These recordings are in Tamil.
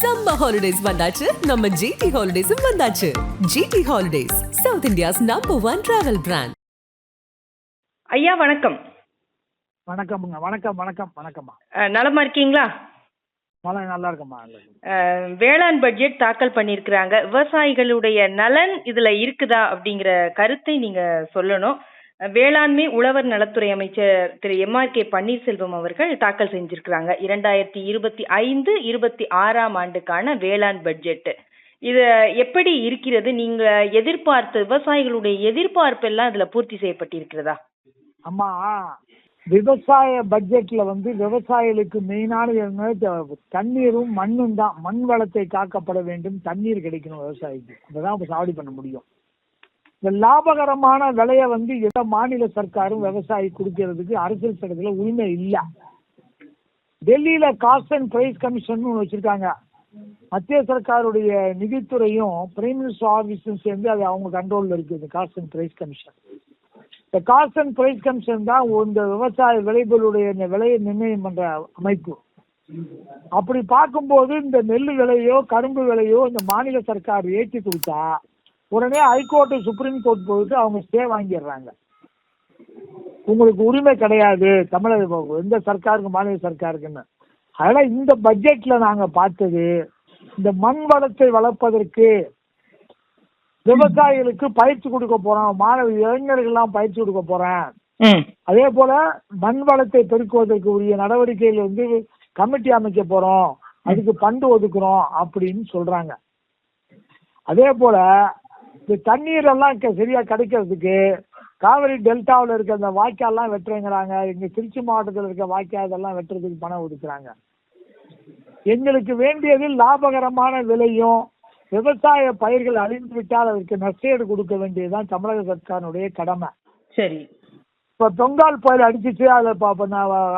சம்மர் ஹாலிடேஸ் வந்தாச்சு. நம்ம ஜிடி ஹாலிடேஸும் வந்தாச்சு. GT holidays south India's number one travel brand ஐயா வணக்கம். வணக்கம்ங்க. வணக்கம் வணக்கம் வணக்கம்மா. நலமா இருக்கீங்களா? நல்லா இருக்கம்மா நல்லா இருக்கு. அஹ், வேளாண் பட்ஜெட் தாக்கல் பண்ணியிருக்கிறாங்க. விவசாயிகளுடைய நலன் இதுல இருக்குதா அப்படிங்கிற கருத்தை நீங்க சொல்லணும். வேளாண்மை உழவர் நலத்துறை அமைச்சர் Thiru M R K Panneerselvam அவர்கள் தாக்கல் செஞ்சிருக்கிறாங்க. இரண்டாயிரத்தி இருபத்தி ஐந்து இருபத்தி ஆறாம் ஆண்டுக்கான வேளாண் பட்ஜெட் இது எப்படி இருக்கிறது? நீங்க எதிர்பார்த்த விவசாயிகளுடைய எதிர்பார்ப்பு எல்லாம் இதுல பூர்த்தி செய்யப்பட்டிருக்கிறதா? ஆமா விவசாய பட்ஜெட்ல வந்து விவசாயிகளுக்கு மெயினான தண்ணீரும் மண்ணும் தான். மண் வளத்தை காக்கப்பட வேண்டும். தண்ணீர் கிடைக்கணும் விவசாயிக்கு. அப்பதான் சாவடி பண்ண முடியும். லாபகரமான விலையை வந்து எந்த மாநில சர்க்காரும் விவசாயி கொடுக்கறதுக்கு அரசியல் சட்டத்துல உரிமை இல்லை. டெல்லியில காஸ்ட் அண்ட் பிரைஸ் கமிஷன் வச்சிருக்காங்க. மத்திய சர்க்காருடைய நிதித்துறையும் பிரைம் மினிஸ்டர் ஆபீஸும் சேர்ந்து அது அவங்க கண்ட்ரோல்ல இருக்கு இந்த காஸ்ட் அண்ட் பிரைஸ் கமிஷன் இந்த காஸ்ட் அண்ட் பிரைஸ் கமிஷன் தான் இந்த விவசாய விளைபொருளுடைய விலையை நிர்ணயம் பண்ற அமைப்பு. அப்படி பார்க்கும்போது இந்த நெல் விலையோ கரும்பு விலையோ இந்த மாநில சர்க்கார் ஏற்றி கொடுத்தா உடனே ஹைகோர்ட்டு சுப்ரீம் கோர்ட் போயிட்டு அவங்க ஸ்டே வாங்கிடுறாங்க. உங்களுக்கு உரிமை கிடையாது. தமிழக எந்த சர்க்காருக்கு மாநில சர்க்காருக்குன்னு. அதனால இந்த பட்ஜெட்ல நாங்க பார்த்தது இந்த மண் வளத்தை வளர்ப்பதற்கு விவசாயிகளுக்கு பயிற்சி கொடுக்க போறோம். மாணவ இளைஞர்கள்லாம் பயிற்சி கொடுக்க போறேன். அதே போல மண் வளத்தை பெருக்குவதற்கு உரிய நடவடிக்கைகள் வந்து கமிட்டி அமைக்க போறோம். அதுக்கு பண்டு ஒதுக்குறோம் அப்படின்னு சொல்றாங்க. அதே போல இந்த தண்ணீர் எல்லாம் சரியா கிடைக்கிறதுக்கு காவிரி டெல்டாவில் இருக்க அந்த வாய்க்கால்லாம் வெட்டுறேங்கிறாங்க. எங்க திருச்சி மாவட்டத்தில் இருக்க வாய்க்கால் இதெல்லாம் வெட்டுறதுக்கு பணம் ஒதுக்குறாங்க. எங்களுக்கு வேண்டியது லாபகரமான விலையும் விவசாய பயிர்கள் அழிந்து விட்டால் அதற்கு நஷ்டஈடு கொடுக்க வேண்டியதுதான் தமிழக சர்க்காருடைய கடமை. சரி. இப்போ பொங்கால் புயல் அடிச்சிச்சு அதில் இப்போ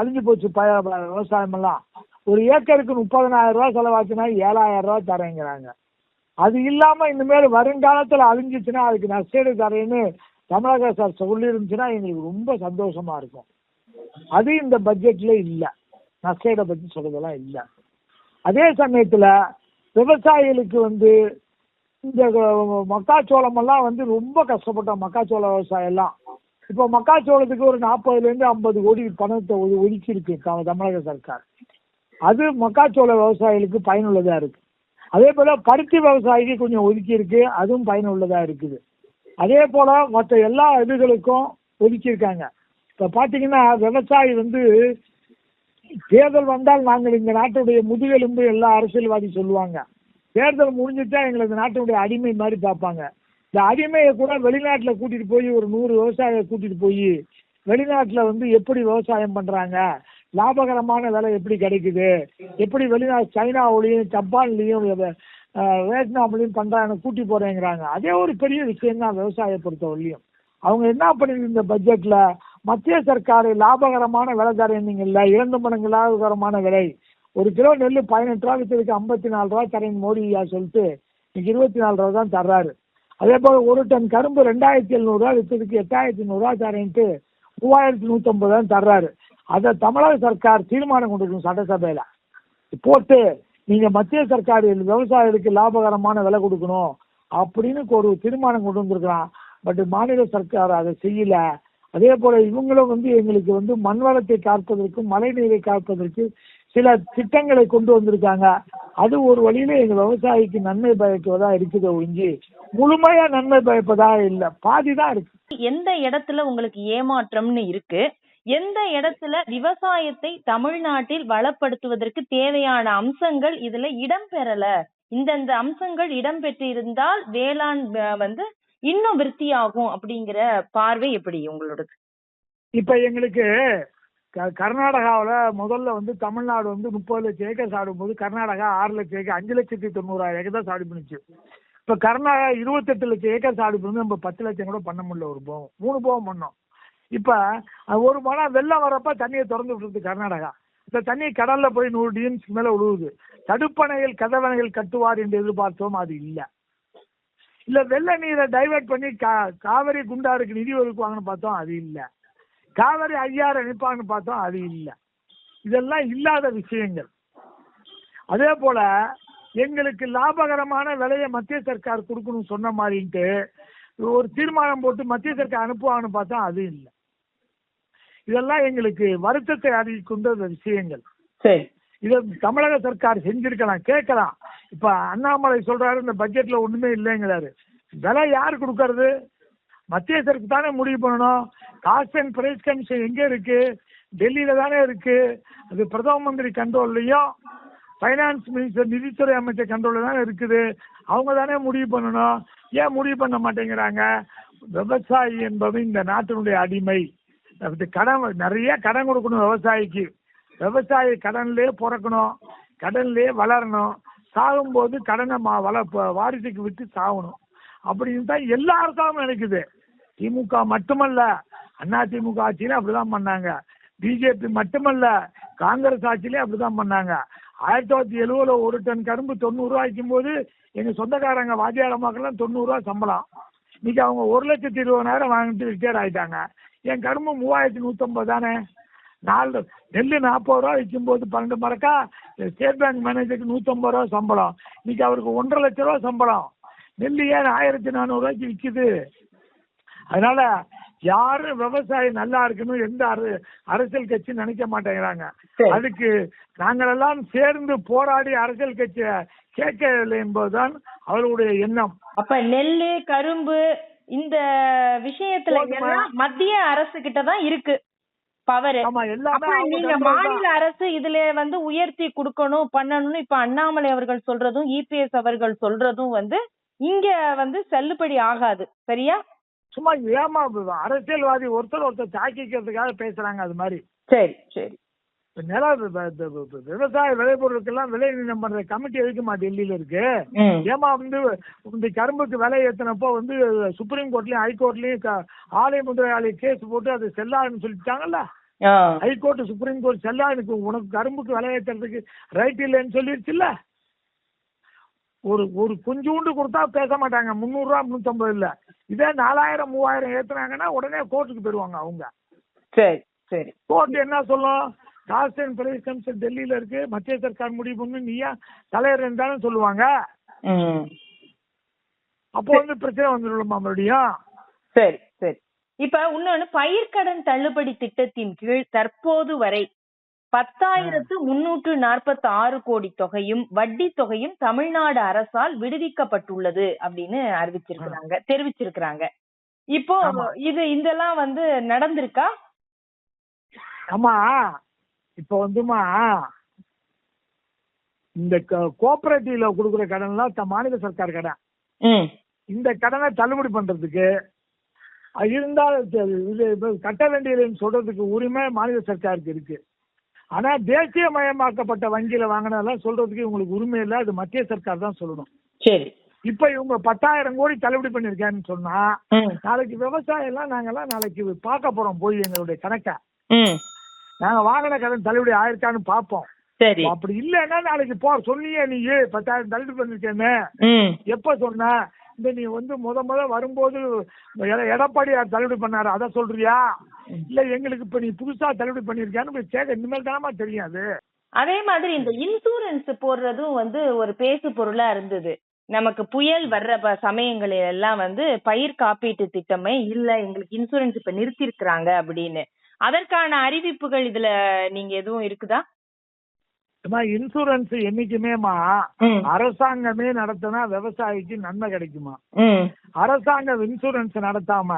அழிஞ்சு போச்சு பய விவசாயம் எல்லாம் ஒரு ஏக்கருக்கு முப்பதனாயிரம் ரூபாய் செலவாச்சுன்னா ஏழாயிரம் ரூபாய் தரேங்கிறாங்க. அது இல்லாமல் இனிமேல் வருங்காலத்தில் அழிஞ்சிச்சுன்னா அதுக்கு நஷ்டஈடு தரேன்னு தமிழக அரசு சொல்லியிருந்துச்சுன்னா எங்களுக்கு ரொம்ப சந்தோஷமா இருக்கும். அது இந்த பட்ஜெட்ல இல்லை. நஷ்டஈடை பற்றி சொல்றதெல்லாம் இல்லை. அதே சமயத்தில் விவசாயிகளுக்கு வந்து இந்த மக்காச்சோளம் எல்லாம் வந்து ரொம்ப கஷ்டப்பட்டோம். மக்காச்சோள விவசாயம் எல்லாம். இப்போ மக்காச்சோளத்துக்கு ஒரு நாற்பதுல இருந்து ஐம்பது கோடி பணத்தை ஒது- ஒதுக்கி இருக்கு தமிழக சர்க்கார். அது மக்காச்சோள விவசாயிகளுக்கு பயனுள்ளதா இருக்கு. அதே போல பருத்தி விவசாயிக்கு கொஞ்சம் ஒதுக்கி இருக்கு அதுவும் பயனுள்ளதா இருக்குது. அதே போல மற்ற எல்லா இதுகளுக்கும் ஒதுக்கியிருக்காங்க இப்போ இப்ப பாத்தீங்கன்னா விவசாயி வந்து தேர்தல் வந்தால் நாங்கள் இந்த நாட்டுடைய முதுகெலும்பு எல்லா அரசியல்வாதி சொல்லுவாங்க. தேர்தல் முடிஞ்சுட்டா எங்களை இந்த நாட்டுடைய அடிமை மாதிரி பார்ப்பாங்க. இந்த அடிமையை கூட வெளிநாட்டில் கூட்டிட்டு போய் ஒரு நூறு விவசாயியை கூட்டிட்டு போய் வெளிநாட்டில் வந்து எப்படி விவசாயம் பண்றாங்க? லாபகரமான விலை எப்படி கிடைக்குது? எப்படி வெளிநா சைனாவிலையும் ஜப்பான்லேயும் வியட்நாம்லையும் பண்ணுறாங்க பண்றாங்க கூட்டி போறேங்கிறாங்க. அதே ஒரு பெரிய விஷயம் தான் விவசாயியை பொறுத்தவரையிலையும் அவங்க என்ன பண்ணிருக்கு இந்த பட்ஜெட்ல மத்திய சர்க்கார் லாபகரமான விலை தரேன்னீங்கல்ல இரண்டு மடங்கு லாபகரமான விலை. ஒரு கிலோ நெல் பதினெட்டு ரூபா வித்ததுக்கு ஐம்பத்தி நாலு ரூபா தரேன் மோடியா சொல்லிட்டு இன்னைக்கு இருபத்தி நாலு ரூபா தான் தர்றாரு. அதே போல ஒரு டன் கரும்பு ரெண்டாயிரத்தி எழுநூறுவா வித்ததுக்கு எட்டாயிரத்தி நூறுரூவா தரேன்ட்டு மூவாயிரத்தி நூற்றம்பது தான் தர்றாரு. அதை தமிழக சர்க்கார் தீர்மானம் கொண்டிருக்கும் சட்டசபையில. போட்டு நீங்க மத்திய சர்க்கார் விவசாயிகளுக்கு லாபகரமான விலை கொடுக்கணும் அப்படின்னு ஒரு தீர்மானம் கொண்டு வந்திருக்கிறான். பட் மாநில சர்க்கார் அதை செய்யல. அதே போல இவங்களும் வந்து எங்களுக்கு வந்து மண் வளத்தை காப்பதற்கும் மழை நீரை காப்பதற்கு சில திட்டங்களை கொண்டு வந்திருக்காங்க. அது ஒரு வழியில எங்க விவசாயிக்கு நன்மை பயப்பதா இருக்குது ஒழிஞ்சு முழுமையா நன்மை பயப்பதா இல்லை. பாதி தான் இருக்கு. எந்த இடத்துல உங்களுக்கு ஏமாற்றம்னு இருக்கு? எந்த இடத்துல விவசாயத்தை தமிழ்நாட்டில் வளப்படுத்துவதற்கு தேவையான அம்சங்கள் இதுல இடம்பெறல? இந்தந்த அம்சங்கள் இடம்பெற்றிருந்தால் வேளாண் வந்து இன்னும் விருத்தியாகும் அப்படிங்கிற பார்வை எப்படி உங்களோடது இப்ப எங்களுக்கு க- முதல்ல வந்து தமிழ்நாடு வந்து முப்பது லட்சம் ஏக்கர் சாப்பிடும்போது கர்நாடகா ஆறு லட்சம் ஏக்கர் அஞ்சு லட்சத்தி தொண்ணூறாயிரம் ஏக்கர் தான் சாப்பிடு பண்ணிச்சு இப்போ கர்நாடகா இருபத்தெட்டு லட்சம் ஏக்கர் சாப்பிடு பண்ணி நம்ம பத்து லட்சம் கூட பண்ண முடியல ஒரு போகம் மூணு போகம் பண்ணோம். இப்ப ஒரு மழை வெள்ளம் வரப்ப தண்ணியை திறந்து விட்டுருது கர்நாடகா. இந்த தண்ணி கடல்ல போய் நூறு டிஎம்ஸ்க்கு மேல விழுவுது தடுப்பணைகள் கதவணைகள் கட்டுவார் என்று எதிர்பார்த்தோம் அது இல்லை. இல்ல வெள்ள நீரை டைவெர்ட் பண்ணி கா- காவிரி குண்டாருக்கு நிதி ஒதுக்குவாங்கன்னு பார்த்தோம் அது இல்லை. காவிரி ஐயாறு அனுப்பாங்கன்னு பார்த்தோம் அது இல்லை. இதெல்லாம் இல்லாத விஷயங்கள். அதே போல எங்களுக்கு லாபகரமான விலையை மத்திய சர்க்கார் கொடுக்கணும்னு சொன்ன மாதிரின்ட்டு ஒரு தீர்மானம் போட்டு மத்திய சர்க்கார் அனுப்புவாங்கன்னு பார்த்தா அது இல்லை. இதெல்லாம் எங்களுக்கு வருத்தத்தை அறிவிக்கின்ற விஷயங்கள். சரி. இதை தமிழக சர்க்கார் செஞ்சிருக்கலாம் கேட்கலாம். இப்ப அண்ணாமலை சொல்றாரு இந்த பட்ஜெட்ல ஒண்ணுமே இல்லைங்கிறாரு. விலை யார் கொடுக்கறது? மத்திய சரக்கு தானே முடிவு பண்ணணும். காஸ்ட் அண்ட் பிரைஸ் கமிஷன் எங்க இருக்கு? டெல்லியில தானே இருக்கு. அது பிரதம மந்திரி கண்ட்ரோல்லையும் ஃபைனான்ஸ் மினிஸ்டர் நிதித்துறை அமைச்சர் கண்ட்ரோல்ல தானே இருக்குது. அவங்க தானே முடிவு பண்ணணும். ஏன் முடிவு பண்ண மாட்டேங்கிறாங்க? விவசாயி என்பவன் இந்த நாட்டினுடைய அடிமை. அது கடன் நிறைய கடன் கொடுக்கணும் விவசாயிக்கு. விவசாயி கடன்லயே பிறக்கணும் கடன்லயே வளரணும். சாகும்போது கடனை மா வள வாரிசுக்கு விட்டு சாகணும். அப்படின்னு தான் எல்லா அரசாங்கமும் நினைக்குது. திமுக மட்டுமல்ல அண்ணா திமுக ஆட்சியில அப்படிதான் பண்ணாங்க. பிஜேபி மட்டுமல்ல காங்கிரஸ் ஆட்சியிலே அப்படிதான் பண்ணாங்க. ஆயிரத்தி தொள்ளாயிரத்தி எழுபதுல ஒரு டன் கரும்பு தொண்ணூறு ரூபாய்க்கும் போது எங்க சொந்தக்காரங்க வாத்தியார மக்கள்லாம் தொண்ணூறு சம்பளம். இன்னைக்கு அவங்க ஒரு லட்சத்தி இருபதாயிரம் வாங்கிட்டு ரிட்டையர் ஆயிட்டாங்க. என் கரும்பு மூவாயிரத்தி நூத்தம்பது தானே? நாலு நெல் நாற்பது ரூபா விற்கும்போது பன்னெண்டு மரக்கா ஸ்டேட் பேங்க் மேனேஜருக்கு நூற்றம்பது ரூபா சம்பளம். இன்னைக்கு அவருக்கு ஒன்றரை லட்ச ரூபா சம்பளம். நெல் ஏன் ஆயிரத்தி நானூறுரூவாய்க்கு விற்குது அதனால யாரும் விவசாயி நல்லா இருக்கணும் எந்த அர- அரசியல் கட்சி நினைக்க மாட்டேங்கிறாங்க. அதுக்கு நாங்களெல்லாம் சேர்ந்து போராடி அரசியல் கட்சியை கேட்கவில்லை என்பதுதான் அவர்களுடைய எண்ணம். அப்ப நெல்லு கரும்பு இந்த விஷயத்துல மத்திய அரசு கிட்ட தான் இருக்கு பவர். நீங்க. மாநில அரசு இதுல வந்து உயர்த்தி கொடுக்கணும் பண்ணணும்னு இப்ப அண்ணாமலை அவர்கள் சொல்றதும் இபிஎஸ் அவர்கள் சொல்றதும் வந்து இங்க வந்து செல்லுபடி ஆகாது. சரியா? சும்மா ஏமா அரசியல்வாதி ஒருத்தர் ஒருத்தர் தாக்கிக்கிறதுக்காக பேசுறாங்க அது மாதிரி. சரி சரி. நில விவசாய விளைபொருளுக்கெல்லாம் விலை நிர்ணயம் பண்ற கமிட்டி எதுக்குமா டெல்லியில இருக்கு. ஏமா வந்து இந்த கரும்புக்கு விலை ஏத்தினப்போ வந்து சுப்ரீம் கோர்ட்லயும் ஹைகோர்ட்லயும் ஆலை முதலாளி கேஸ் போட்டு அது செல்லாதுன்னு சொல்லிட்டாங்கல்ல. ஹைகோர்ட் சுப்ரீம் கோர்ட் செல்லாதுக்கு உனக்கு கரும்புக்கு விலை ஏத்துறதுக்கு ரைட் இல்லைன்னு சொல்லிருச்சுல்ல? ஒரு ஒரு கொஞ்சூண்டு கொடுத்தா பேச மாட்டாங்க. முந்நூறு ரூபா முந்நூத்தம்பது இல்ல. இதே நாலாயிரம் மூவாயிரம் ஏத்துனாங்கன்னா உடனே கோர்ட்டுக்கு போயிருவாங்க அவங்க. சரி சரி. கோர்ட் என்ன சொல்லும்? காஸ்ட் அண்ட் பிரைஸ் கமிஷன் டெல்லியில இருக்கு. மத்திய சர்க்கார் முடிவு பண்ணு. நீயா தலைவர் தானே சொல்லுவாங்க. அப்போ வந்து பிரச்சனை வந்துடுமா மறுபடியும். சரி சரி. இப்ப இன்னொன்னு பயிர்க்கடன் தள்ளுபடி திட்டத்தின் கீழ் தற்போது வரை பத்தாயிரத்து முன்னூற்று நாற்பத்தி ஆறு கோடி தொகையும் வட்டி தொகையும் தமிழ்நாடு அரசால் விடுவிக்கப்பட்டுள்ளது அப்படின்னு அறிவிச்சிருக்கிறாங்க தெரிவிச்சிருக்கிறாங்க. இப்போ. இது இதெல்லாம் வந்து நடந்திருக்கா? ஆமா. இப்போ வந்துமா இந்த கோஆபரேட்டிவ்ல கொடுக்குற கடன்லாம் மாநில சர்க்கார் கடன் இந்த கடனை தள்ளுபடி பண்றதுக்கு இருந்தால் கட்ட வேண்டியதுன்னு சொல்றதுக்கு உரிமை மாநில சர்க்காருக்கு இருக்கு. ஆனா தேசியமயமாக்கப்பட்ட வங்கியில வாங்கினதெல்லாம் சொல்றதுக்கு உங்களுக்கு உரிமை இல்லை. அது மத்திய சர்க்கார் தான் சொல்லணும். சரி. இப்ப இவங்க பத்தாயிரம் கோடி தள்ளுபடி பண்ணிருக்கான்னு சொன்னா நாளைக்கு விவசாயம் எல்லாம் நாங்கெல்லாம் நாளைக்கு பார்க்க போறோம் போய் எங்களுடைய கணக்கை. நாங்க வாங்கின கடன் தள்ளுபடி ஆயிருக்கான்னு பார்ப்போம். சரி. அப்படி இல்லைன்னா நாளைக்கு போ சொன்னியே நீ பத்தாயிரம் தள்ளுபடி பண்ணிருக்கேன்னு. எப்ப சொன்ன? இந்த நீ வந்து முத முத வரும்போது எட- எடப்பாடியார் தள்ளுபடி பண்ணாரு அதை சொல்றியா? இல்ல எங்களுக்கு இப்ப நீ புதுசா தள்ளுபடி பண்ணிருக்கியான்னு கேட்க இனிமேல் தானமா தெரியும் அது மாதிரி இந்த இன்சூரன்ஸ் போடுறதும் வந்து ஒரு பேசு பொருளா இருந்தது. நமக்கு புயல் வர்ற சமயங்களில் எல்லாம் வந்து பயிர் காப்பீட்டு திட்டமே இல்ல எங்களுக்கு இன்சூரன்ஸ் இப்ப நிறுத்திருக்கிறாங்க அப்படின்னு. அதற்கான அறிவிப்புகள் இதுல நீங்க எதுவும் இருக்குதா? இன்சூரன்ஸ் என்னைக்குமேமா அரசாங்கமே நடத்தினா விவசாயிக்கு நன்மை கிடைக்குமா? அரசாங்கம் இன்சூரன்ஸ் நடத்தாம.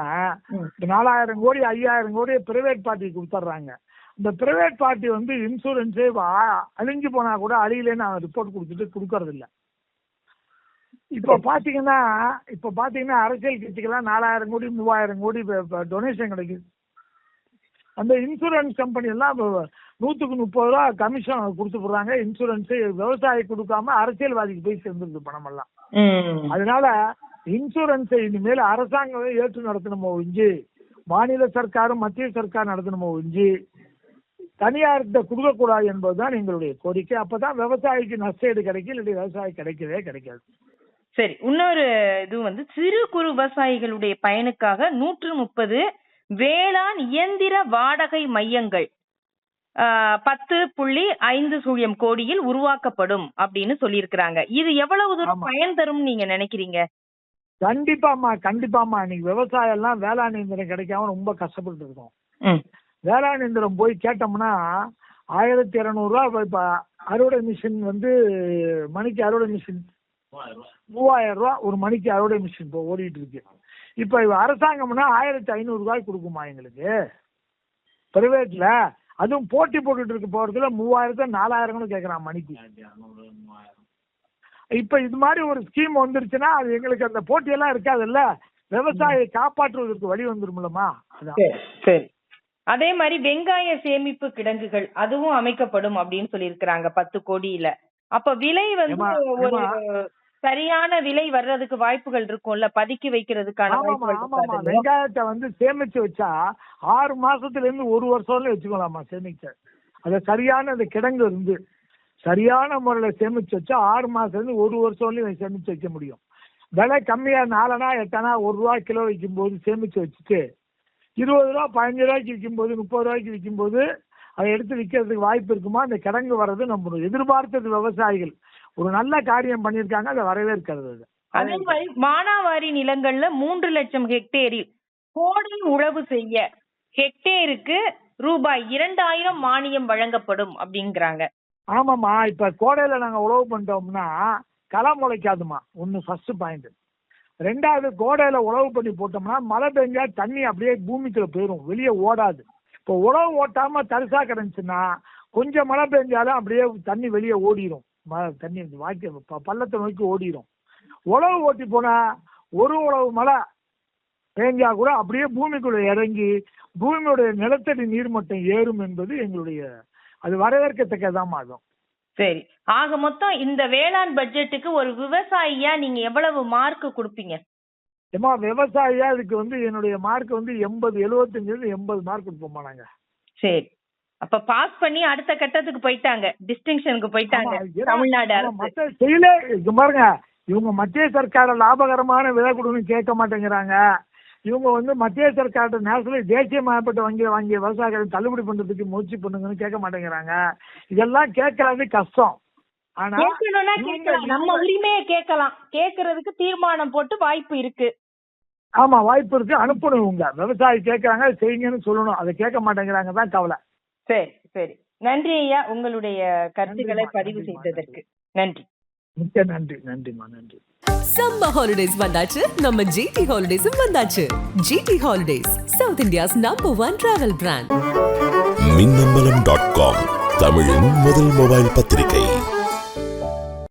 நாலாயிரம் கோடி ஐயாயிரம் கோடி பிரைவேட் பார்ட்டி கொடுத்துட்றாங்க. இந்த பிரைவேட் பார்ட்டி வந்து இன்சூரன்ஸே அழிஞ்சு போனா கூட அழியலன்னு அவன் ரிப்போர்ட் கொடுத்துட்டு கொடுக்கறது இல்ல இப்ப பாத்தீங்கன்னா இப்ப பாத்தீங்கன்னா அரசியல் கட்சிக்கெல்லாம் நாலாயிரம் கோடி மூவாயிரம் கோடி டொனேஷன் கிடைக்குது. அந்த இன்சூரன்ஸ் கம்பெனி எல்லாம் நூத்துக்கு முப்பது ரூபா கமிஷன் கொடுத்து போடுறாங்க இன்சூரன்ஸ் விவசாயி கொடுக்காம அரசியல்வாதிக்கு போய் சேர்ந்துருது பணம் எல்லாம் அதனால இன்சூரன்ஸை இனிமேல் அரசாங்கமே ஏற்று நடத்தணுமோ ஒழிஞ்சு மாநில சர்க்காரும் மத்திய சர்க்கார் நடத்தணுமோ ஒழிஞ்சு தனியார்கிட்ட கொடுக்கக்கூடாது என்பதுதான் எங்களுடைய கோரிக்கை. அப்பதான் விவசாயிக்கு நஷ்டஈடு கிடைக்கும் இல்லாட்டி விவசாயி கிடைக்கவே கிடைக்காது. சரி இன்னொரு இது வந்து சிறு குறு விவசாயிகளுடைய பயனுக்காக நூற்று முப்பது வேளாண் இயந்திர வாடகை மையங்கள் பத்து புள்ளி ஐந்து சூழியம் கோடியில் உருவாக்கப்படும் அப்படின்னு சொல்லியிருக்கிறாங்க. இது எவ்வளவு தூரம். பயன் தரும் நீங்க நினைக்கிறீங்க? கண்டிப்பாம்மா கண்டிப்பாம்மா. இன்னைக்கு விவசாயம் எல்லாம் வேளாண் இயந்திரம் கிடைக்காம ரொம்ப கஷ்டப்பட்டு இருக்கோம். வேளாண் இயந்திரம் போய் கேட்டோம்னா ஆயிரத்தி இரநூறுவா இப்போ அறுவடை மிஷின் வந்து மணிக்கு அறுவடை மிஷின் மூவாயிரம் ரூபா ஒரு மணிக்கு அறுவடை மிஷின் இப்போ ஓடிட்டு இருக்கு. இப்போ அரசாங்கம்னா ஆயிரத்தி ஐநூறுரூவாய்க்கு கொடுக்குமா எங்களுக்கு? பிரைவேட்ல அதுவும் போட்டி போட்டுட்டு இருக்க போறதுல மூவாயிரத்தை நாலாயிரம் கேட்குறான் மணிக்கு. இப்ப இது மாதிரி ஒரு ஸ்கீம் வந்துருச்சுன்னா அது எங்களுக்கு அந்த போட்டியெல்லாம் இருக்காதுல்ல? விவசாயியை காப்பாற்றுவதற்கு வழி வந்துருமில்லமா சரி அதே மாதிரி வெங்காய சேமிப்பு கிடங்குகள் அதுவும் அமைக்கப்படும் அப்படின்னு சொல்லியிருக்கிறாங்க பத்து கோடியில. அப்ப விலை வந்து. சரியான விலை வர்றதுக்கு வாய்ப்புகள் இருக்கும்ல பதுக்கி வைக்கிறதுக்கான? வெங்காயத்தை வந்து சேமிச்சு வச்சா ஆறு மாசத்துல இருந்து ஒரு வருஷம்ல வச்சுக்கலாமா சேமிக்க அது சரியான அந்த கிடங்கு இருந்து சரியான முறையில சேமிச்சு வச்சா ஆறு மாசத்துல இருந்து ஒரு வருஷம்லயும் சேமிச்சு வைக்க முடியும். விலை கம்மியா நாலனா எட்டனா ஒரு ரூபா கிலோ விற்கும் போது சேமிச்சு வச்சுட்டு இருபது ரூபா பதினஞ்சு ரூபாய்க்கு விற்கும் போது முப்பது ரூபாய்க்கு விற்கும் போது அதை எடுத்து விற்கிறதுக்கு வாய்ப்பு இருக்குமா? அந்த கிடங்கு வர்றது நம்ம எதிர்பார்த்தது விவசாயிகள். ஒரு நல்ல காரியம் பண்ணியிருக்காங்க அதை வரவேற்கிறது அது. மாதிரி மானாவாரி நிலங்கள்ல மூன்று லட்சம் ஹெக்டேரில் கோடை உழவு செய்ய ஹெக்டேருக்கு ரூபாய் இரண்டாயிரம் மானியம் வழங்கப்படும் அப்படிங்கிறாங்க. ஆமாம்மா இப்ப கோடையில நாங்க உழவு பண்ணிட்டோம்னா களை முளைக்காதுமா ஒன்னு ஃபர்ஸ்ட் பாயிண்ட் ரெண்டாவது கோடையில உழவு பண்ணி போட்டோம்னா மழை பெஞ்சா தண்ணி அப்படியே பூமிக்குள்ள போயிடும் வெளியே ஓடாது. இப்போ உழவு ஓட்டாம தரிசா கிடந்துச்சுன்னா கொஞ்சம் மழை பெஞ்சாலும் அப்படியே தண்ணி வெளியே ஓடிடும் தண்ணி வாய்க்க ப- பள்ளத்தை நோக்கி ஓடிடும் உழவு ஓட்டி போனா ஒரு உழவு மழை பெஞ்சா கூட அப்படியே பூமிக்குள்ள இறங்கி பூமியுடைய நிலத்தடி நீர்மட்டம் ஏறும் என்பது எங்களுடைய அது வரவேற்கத்தக்கதாம்மா அதுவும் சரி. ஆக மொத்தம் இந்த வேளாண் பட்ஜெட்டுக்கு ஒரு விவசாயியா நீங்க எவ்வளவு மார்க் கொடுப்பீங்க? ஏமா விவசாயியா இதுக்கு வந்து என்னுடைய மார்க் வந்து எண்பது எழுபத்தஞ்சுல எண்பது மார்க் கொடுப்போம்மா நாங்க. சரி. அப்ப பாஸ் பண்ணி அடுத்த கட்டத்துக்கு போயிட்டாங்க. டிஸ்டிங்ஷனுக்கு போயிட்டாங்க. தமிழ்நாடு அரசு. பாருங்க இவங்க மத்திய சர்க்கார லாபகரமான விலை கொடுன்னு கேட்க மாட்டேங்கிறாங்க. இவங்க வந்து மத்திய சர்க்கார்ட்ட நேஷனல் தேசிய மயப்பட்ட வங்கி வாங்கிய விவசாயிகளை தள்ளுபடி பண்றதுக்கு முயற்சி பண்ணுங்கன்னு கேட்க மாட்டேங்கிறாங்க. இதெல்லாம் கேட்கறது கஷ்டம். ஆனா கேட்கணும்னா கேட்கலாம். நம்ம உரிமையை கேட்கலாம். கேட்கறதுக்கு தீர்மானம் போட்டு வாய்ப்பு இருக்கு. ஆமா வாய்ப்பு இருக்கு. அனுப்பணும் இவங்க. விவசாயி கேட்கறாங்க செய்யுங்கன்னு சொல்லணும். அதை கேட்க மாட்டேங்கிறாங்க தான் கவலை. சரி சரி. நன்றி ஐயா உங்களுடைய கருத்துக்களை பதிவு செய்ததற்கு. நன்றி. மிக்க நன்றி நன்றிம்மா நன்றி. சம்மர் ஹாலிடேஸ் வந்தாச்சு நம்ம ஜிடி ஹாலிடேஸும் வந்தாச்சு. GT holidays south India's number one travel brand Minnambalam dot com தமிழின் முதல் மொபைல் பத்திரிகை.